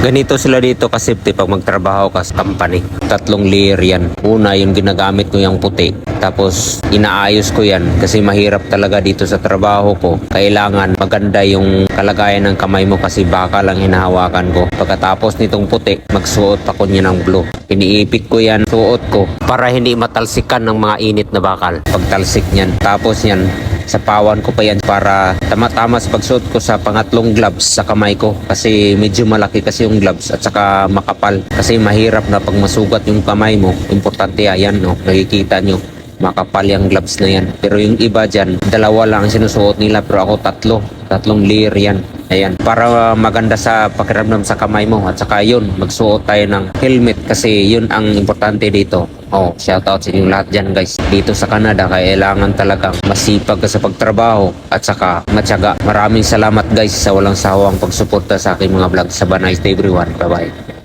Ganito sila dito ka-safety pag magtrabaho ka sa company. Tatlong layer yan. Una, yung ginagamit ko yung puti. Tapos, inaayos ko yan kasi mahirap talaga dito sa trabaho ko. Kailangan maganda yung kalagayan ng kamay mo kasi baka lang hinahawakan ko. Pagkatapos nitong puti, magsuot pa ko niya ng blue. Iniipit ko yan, suot ko para hindi matalsikan ng mga init na bakal. Pagtalsik niyan. Tapos yan, sa pawan ko pa yan para tama-tama sa pagsuot ko sa pangatlong gloves sa kamay ko. Kasi medyo malaki kasi yung gloves at saka makapal. Kasi mahirap na pag masugat yung kamay mo importante yan no? Nakikita nyo makapal yung gloves na yan. Pero yung iba dyan dalawa lang ang sinusuot nila pero ako tatlo. Tatlong layer yan. Ayan, para maganda sa pakiramdam sa kamay mo. At saka yun, magsuot tayo ng helmet kasi yun ang importante dito. Oh, shout out sa inyong lahat dyan guys. Dito sa Canada, kailangan talagang masipag ka sa pagtrabaho at saka matyaga. Maraming salamat guys sa walang sawang pagsuporta sa aking mga vlog. Sa Banay everyone. Bye bye.